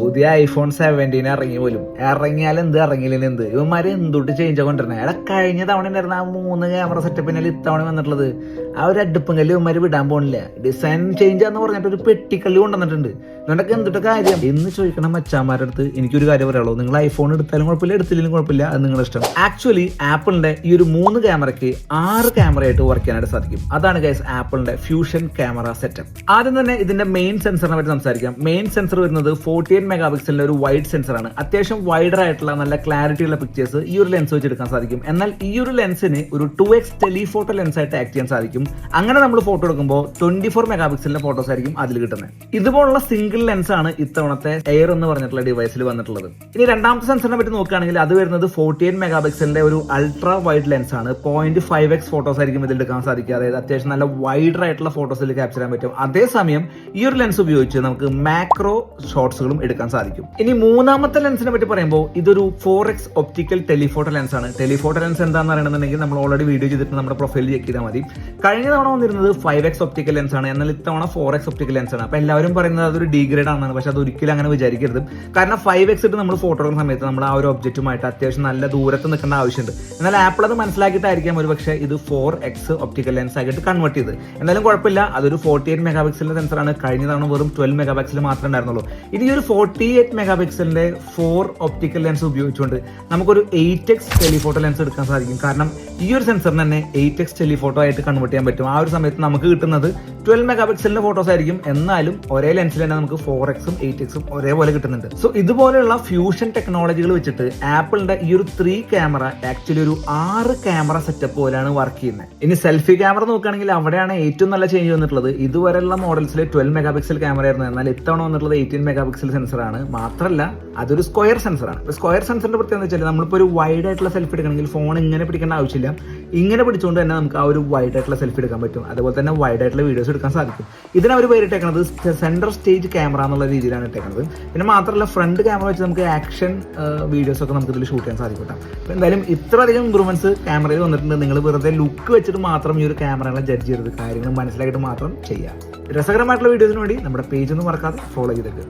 പുതിയ iPhone seventeen ഇറങ്ങി പോലും. ഇറങ്ങിയാൽ എന്ത്? ഇറങ്ങിയില്ല എന്ത്? ഇവന്മാര് എന്തുട്ട് ചേഞ്ച് കൊണ്ടിരുന്നേ എടാ കഴിഞ്ഞ തവണ ഉണ്ടായിരുന്ന ആ മൂന്ന് ക്യാമറ സെറ്റപ്പിനാൽ ഇത്തവണ വന്നിട്ടുള്ളത്? ആ ഒരു അടുപ്പും കല്ല് ഇവന്മാര് വിടാൻ പോണില്ല. ഡിസൈൻ ചേഞ്ച് എന്ന് പറഞ്ഞിട്ട് ഒരു പെട്ടിക്കല്ല് കൊണ്ടുവന്നിട്ടുണ്ട്. ഇതുകൊണ്ടൊക്കെ എന്തിട്ട് കാര്യം? എന്ന് ചോദിക്കണം മച്ചാമാരുടെ അടുത്ത് എനിക്കൊരു കാര്യം പറയുള്ളൂ നിങ്ങൾ ഐഫോൺ എടുത്താലും കുഴപ്പമില്ല എടുത്തില്ലെങ്കിലും കുഴപ്പമില്ല. അത് നിങ്ങളുടെ ഇഷ്ടം. ആക്ച്വലി ആപ്പിളിന്റെ ഈ ഒരു മൂന്ന് ക്യാമറയ്ക്ക് ആറ് ക്യാമറ ആയിട്ട് വർക്ക് ചെയ്യാനായിട്ട് സാധിക്കും. അതാണ് ഗൈസ് ആപ്പിളിന്റെ ഫ്യൂഷൻ ക്യാമറ സെറ്റപ്പ് ആദ്യം തന്നെ ഇതിന്റെ മെയിൻ സെൻസറിനെ പറ്റി സംസാരിക്കാം. മെയിൻ സെൻസർ വരുന്നത് ഫോർട്ടി എയ്റ്റ് മെഗാ പിക്സലിന്റെ ഒരു വൈഡ് സെൻസറാണ് അത്യാവശ്യം വൈഡർ ആയിട്ടുള്ള നല്ല ക്ലാരിറ്റി ഉള്ള പിക്ചേഴ്സ് ഈ ഒരു ലെൻസ് വെച്ച് എടുക്കാൻ സാധിക്കും. എന്നാൽ ഈ ഒരു ലെൻസിന് ഒരു ടു എക്സ് ടെലിഫോട്ടോ ലെൻസ് ആയിട്ട് ആക്ട് ചെയ്യാൻ സാധിക്കും. അങ്ങനെ നമ്മൾ ഫോട്ടോ എടുക്കുമ്പോൾ ട്വന്റി ഫോർ മെഗാ പിക്സലിന്റെ ഫോട്ടോസ് ആയിരിക്കും അതിൽ കിട്ടുന്നത്. ഇതുപോലുള്ള സിംഗിൾ ലെൻസ് ആണ് ഇത്തവണത്തെ എയർ എന്ന് പറഞ്ഞിട്ടുള്ള ഡിവൈസിൽ വന്നിട്ടുള്ളത്. ഇനി രണ്ടാമത്തെ സെൻസറിനെ പറ്റി നോക്കുകയാണെങ്കിൽ അത് വരുന്നത് ഫോർട്ടി എയ്റ്റ് മെഗാ പിക്സലിന്റെ ഒരു അൾട്രാ വൈഡ് ലെൻസ് ആണ് പോയിന്റ് ഫൈവ് എക്സ് ഫോട്ടോസ് ആയിരിക്കും ഇതിൽ എടുക്കാൻ സാധിക്കുക. അതായത് അത്യാവശ്യം നല്ല വൈഡർ ആയിട്ടുള്ള ഫോട്ടോസിൽ ക്യാപ്ചർ ചെയ്യാൻ പറ്റും. അതേസമയം ഈ ഒരു ലെൻസ് ഉപയോഗിച്ച് നമുക്ക് മാക്രോ ഷോട്ട്സുകളും എടുക്കാൻ സാധിക്കും. ഇനി മൂന്നാമത്തെ ലെൻസിനെ പറ്റി പറയുമ്പോൾ ഇതൊരു four x optical telephoto lens ആണ് ടെലിഫോട്ടോ ലെൻസ് എന്താണെന്ന് അറിയണമെന്നുണ്ടെങ്കിൽ നമ്മൾ ഓൾറെഡി വീഡിയോ ചെയ്തിട്ട് നമ്മുടെ പ്രൊഫൈലിൽ ചെക്ക് ചെയ്താൽ മതി. കഴിഞ്ഞ തവണ വന്നിരുന്നത് ഫൈവ് എക്സ് ഒപ്റ്റിക്കൽ ലെൻസ് ആണ് എന്നാൽ ഇത്തവണ ഫോർ എക്സ് ഒപ്റ്റിക്കൽ ലെൻസ് ആണ് അപ്പോൾ എല്ലാവരും പറയുന്നത് അതൊരു ഡിഗ്രേഡ് ആണെന്നാണ്. പക്ഷെ അത് ഒരിക്കലും അങ്ങനെ വിചാരിക്കരുത്. കാരണം ഫൈവ് എക്സ് ഇട്ട് നമ്മൾ ഫോട്ടോ എടുക്കുന്ന സമയത്ത് നമ്മൾ ആ ഒരു ഒബ്ജക്റ്റുമായിട്ട് അത്യാവശ്യം നല്ല ദൂരത്ത് നിൽക്കേണ്ട ആവശ്യമുണ്ട്. എന്നാൽ ആപ്പിൾ അത് മനസ്സിലാക്കിയിട്ടായിരിക്കാം ഒരു പക്ഷേ ഇത് ഫോർ എക്സ് ഒപ്റ്റിക്കൽ ലെൻസ് ആയിട്ട് കൺവേർട്ട് ചെയ്ത് എന്നാലും കുഴപ്പമില്ല. അതൊരു ഫോർട്ടി എയ്റ്റ് മെഗാ പിക്സലിന്റെ സെൻസറാണ് കഴിഞ്ഞ തവണ വെറും ട്വൽവ് മെഗാ പിക്സൽ മാത്രമേ ഉണ്ടായിരുന്നുള്ളൂ. ഈ ഒരു എയ്റ്റ് മെഗാ പിക്സലിന്റെ ഫോർ ഒപ്റ്റിക്കൽ ലെൻസ് ഉപയോഗിച്ചുകൊണ്ട് നമുക്കൊരു എയ്റ്റ് എക്സ് ടെലിഫോട്ടോ ലെൻസ് എടുക്കാൻ സാധിക്കും. കാരണം ഈ ഒരു സെൻസറിന് തന്നെ എയ്റ്റ് എക്സ് ടെലിഫോട്ടോ ആയിട്ട് കൺവേർട്ട് ചെയ്യാൻ പറ്റും. ആ ഒരു സമയത്ത് നമുക്ക് കിട്ടുന്നത് ട്വൽവ് മെഗാ പിക്സലിന്റെ ഫോട്ടോസ് ആയിരിക്കും. എന്നാലും ഒരേ ലെൻസിൽ തന്നെ നമുക്ക് ഫോർ എക്സും എയ്റ്റ് എക്സും ഒരേപോലെ കിട്ടുന്നുണ്ട്. സോ ഇതുപോലെയുള്ള ഫ്യൂഷൻ ടെക്നോളജികൾ വെച്ചിട്ട് ആപ്പിളിന്റെ ഈ ഒരു ത്രീ ക്യാമറ ആക്ച്വലി ഒരു ആറ് ക്യാമറ സെറ്റപ്പ് പോലെയാണ് വർക്ക് ചെയ്യുന്നത്. ഇനി സെൽഫി ക്യാമറ നോക്കുകയാണെങ്കിൽ അവിടെയാണ് ഏറ്റവും നല്ല ചേഞ്ച് വന്നിട്ടുള്ളത്. ഇതുവരെയുള്ള മോഡൽസിൽ ട്വൽവ് മെഗാ പിക്സൽ ക്യാമറ ആയിരുന്നു. എന്നാൽ ഇത്തവണ വന്നിട്ടുള്ളത് എയ്റ്റീൻ മെഗാ പിക്സൽ സെൻസറാണ് മാത്രമല്ല അതൊരു സ്ക്വയർ സെൻസറാണ് സ്ക്വയർ സെൻസറിന്റെ പ്രത്യേകത വെച്ചാൽ നമ്മളിപ്പോൾ ഒരു വൈഡ് ആയിട്ടുള്ള സെൽഫി എടുക്കണമെങ്കിൽ ഫോൺ ഇങ്ങനെ പിടിക്കേണ്ട ആവശ്യമില്ല. ഇങ്ങനെ പിടിച്ചുകൊണ്ട് തന്നെ നമുക്ക് ആ ഒരു വൈഡ് ആയിട്ടുള്ള സെൽഫി എടുക്കാൻ പറ്റും. അതുപോലെ തന്നെ വൈഡ് ആയിട്ടുള്ള വീഡിയോസ് എടുക്കാൻ സാധിക്കും. ഇതിന് അവർ പേരിട്ടേക്കുന്നത് സെന്റർ സ്റ്റേജ് ക്യാമറ എന്നുള്ള രീതിയിലാണ് ഇട്ടേക്കുന്നത് പിന്നെ മാത്രമല്ല ഫ്രണ്ട് ക്യാമറ വെച്ച് നമുക്ക് ആക്ഷൻ വീഡിയോസ് ഒക്കെ നമുക്ക് ഇതിൽ ഷൂട്ട് ചെയ്യാൻ സാധിക്കും അപ്പോൾ എന്തായാലും ഇത്രയധികം ഇമ്പ്രൂവ്മെന്റ്സ് ക്യാമറയിൽ വന്നിട്ടുണ്ട്. നിങ്ങൾ വെറുതെ ലുക്ക് വെച്ചിട്ട് മാത്രം ഈ ഒരു ക്യാമറകളെ ജഡ്ജ് ചെയ്യരുത്. കാര്യങ്ങൾ മനസ്സിലാക്കിയിട്ട് മാത്രം ചെയ്യുക രസകരമായിട്ടുള്ള വീഡിയോസിന് വേണ്ടി നമ്മുടെ പേജ് ഒന്നും മറക്കാതെ ഫോളോ ചെയ്തേക്ക്.